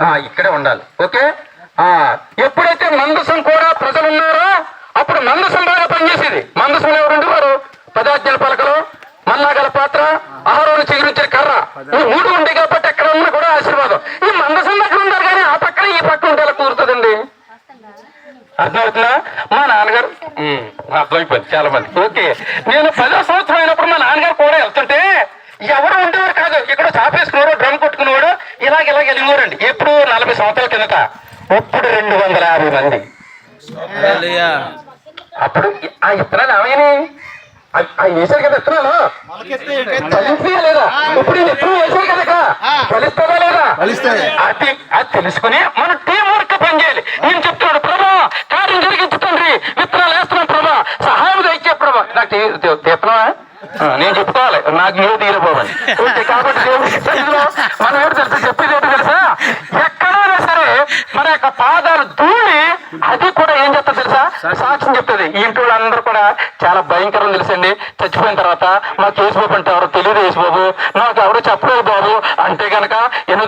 ఆ, ఇక్కడే ఉండాలి. ఓకే? ఆ, ఎప్పుడైతే మందసం కూడా ప్రజలు ఉన్నారో అప్పుడు మందసం బాగా పనిచేసేది. మందసం ఎవరు వారు? పదాజ్ఞల పలకలు మల్లాగల పాత్ర ఆహారం చిగురించే కర్ర. ఈ మూడు ఉండే కాబట్టి ఎక్కడ ఉన్నా కూడా ఆశీర్వాదం. ఈ మందసం దగ్గర ఉన్నారు కానీ ఆ పక్కన ఈ పక్కన ఉంటే ఎలా కుదురుతుందండి. అర్థమవుతుందా? మా నాన్నగారు అర్థమైపోయింది చాలా మంది. ఓకే. నేను పదో సంవత్సరం అయినప్పుడు మా నాన్నగారు కూడా వెళ్తుంటే ఎవరు ఉండేవారు కాదు. ఇక్కడ చాపేసుకునేవాడు ఇలాగ ఇలాగ వెళ్ళినవారండి ఎప్పుడు నలభై సంవత్సరాల కిందట ఇప్పుడు రెండు వందల యాభై మంది. అప్పుడు ఆ ఇత్తనాలు ఏమైనా ఆ వేసారు కదా ఇత్తనాలు? ఫలిస్తాయా లేదా? ఇప్పుడు ఎప్పుడు వేసారు కదా ఇక్కడ. ఫలిస్తుందా లేదా? అది అది తెలుసుకుని మనం టీం వర్క్ పనిచేయాలి నేను చెప్తున్నాడు ప్రభా? కార్యం జరిగించు తండ్రి. విత్తనాలు వేస్తున్నాం ప్రభా. సహాయం దయచే ప్రభా. నాకు తీస్తున్నావా నేను చెప్పుకోవాలి. నాకు మీరు తీరపోవాలి కాబట్టి మనం ఏంటి తెలుసా యొక్క పాదాలు ధూళి అది కూడా ఏం చెప్తుంది తెలుసా? సాక్ష్యం చెప్తుంది. ఈ ఇంటి వాళ్ళందరూ కూడా చాలా భయంకరం తెలుసండి చచ్చిపోయిన తర్వాత మాకు యేసుబాబు అంటే ఎవరో తెలియదు యేసుబాబు నాకు ఎవరు చెప్పలేదు బాబు. అంటే గనక ఎన్నో